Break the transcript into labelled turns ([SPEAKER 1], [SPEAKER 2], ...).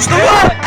[SPEAKER 1] İşte bu!